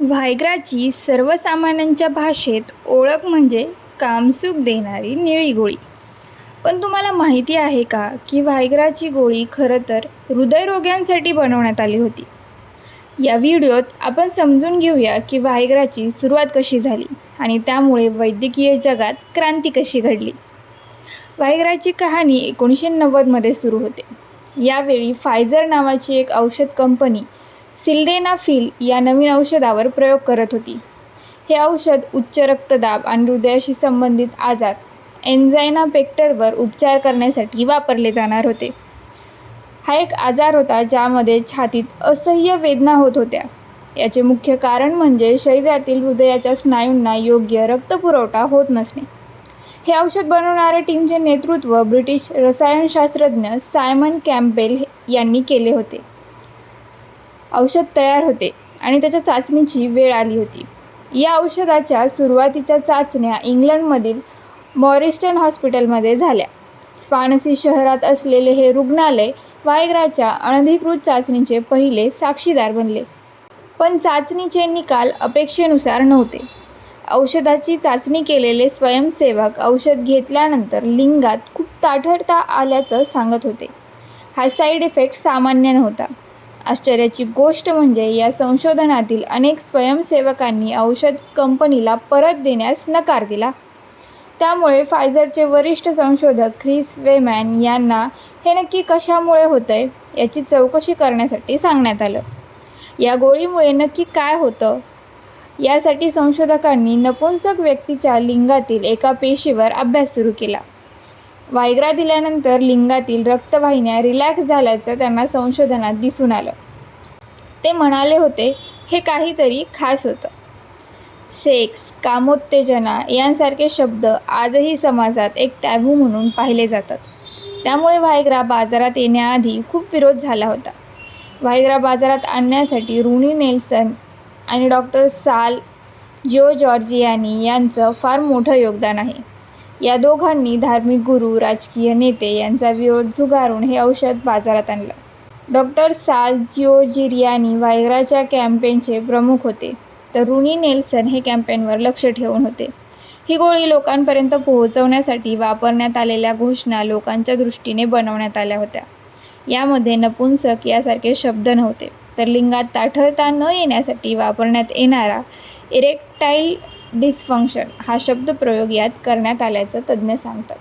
व्हायग्राची सर्वसामान्यांच्या भाषेत ओळख म्हणजे कामसुख देणारी निळी गोळी. पण तुम्हाला माहिती आहे का की व्हायग्राची गोळी खरं तर हृदयरोग्यांसाठी बनवण्यात आली होती? या व्हिडिओत आपण समजून घेऊया की व्हायग्राची सुरुवात कशी झाली आणि त्यामुळे वैद्यकीय जगात क्रांती कशी घडली. व्हायग्राची कहाणी एकोणीसशे नव्वदमध्ये सुरू होते. यावेळी फायझर नावाची एक औषध कंपनी सिल्डेनाफिल या नवीन औषधावर प्रयोग करत होती. हे औषध उच्च रक्तदाब आणि हृदयाशी संबंधित आजार एन्झायना पेक्टरवर उपचार करण्यासाठी वापरले जाणार होते. हा एक आजार होता ज्यामध्ये छातीत असह्य वेदना होत होत्या. याचे मुख्य कारण म्हणजे शरीरातील हृदयाच्या स्नायूंना योग्य रक्तपुरवठा होत नसणे. हे औषध बनवणाऱ्या टीमचे नेतृत्व ब्रिटिश रसायनशास्त्रज्ञ सायमन कॅम्पेल यांनी केले होते. औषध तयार होते आणि त्याच्या चाचणीची वेळ आली होती. या औषधाच्या सुरुवातीच्या चाचण्या इंग्लंडमधील मॉरिस्टन हॉस्पिटलमध्ये झाल्या. स्वानसी शहरात असलेले हे रुग्णालय वायग्राच्या अनधिकृत चाचणीचे पहिले साक्षीदार बनले. पण चाचणीचे निकाल अपेक्षेनुसार नव्हते. औषधाची चाचणी केलेले स्वयंसेवक औषध घेतल्यानंतर लिंगात खूप ताठरता आल्याचं सांगत होते. हा साईड इफेक्ट सामान्य नव्हता. आश्चर्याची गोष्ट म्हणजे या संशोधनातील अनेक स्वयंसेवकांनी औषध कंपनीला परत देण्यास नकार दिला. त्यामुळे फायझरचे वरिष्ठ संशोधक ख्रिस वेमॅन यांना हे नक्की कशामुळे होतंय याची चौकशी करण्यासाठी सांगण्यात आलं. या गोळीमुळे नक्की काय होतं? यासाठी संशोधकांनी नपुंसक व्यक्तीच्या लिंगातील एका पेशीवर अभ्यास सुरू केला. वायग्रा दिल्यानंतर लिंगातील रक्तवाहिन्या रिलॅक्स झाल्याचं त्यांना संशोधनात दिसून आलं. ते म्हणाले होते हे काहीतरी खास होतं. सेक्स कामोत्तेजना यांसारखे शब्द आजही समाजात एक टॅबू म्हणून पाहिले जातात. त्यामुळे व्हायग्रा बाजारात येण्याआधी खूप विरोध झाला होता. व्हायग्रा बाजारात आणण्यासाठी रुनी नेल्सन आणि डॉक्टर साल जिओ जॉर्जियानी यांचं फार मोठं योगदान आहे. या दोघांनी धार्मिक गुरु राजकीय नेते यांचा विरोध झुगारून हे औषध बाजारात आणलं. डॉक्टर साल जिओजिरियानी व्हायग्राच्या कॅम्पेनचे प्रमुख होते तर रुनी नेल्सन हे कॅम्पेनवर लक्ष ठेवून होते. ही गोळी लोकांपर्यंत पोहोचवण्यासाठी वापरण्यात आलेल्या घोषणा लोकांच्या दृष्टीने बनवण्यात आल्या होत्या. यामध्ये नपुंसक यासारखे शब्द नव्हते तर लिंगात ताठरता न येण्यासाठी वापरण्यात येणारा इरेक्टाईल डिस्फंक्शन हा शब्दप्रयोग यात करण्यात आल्याचं तज्ज्ञ सांगतात.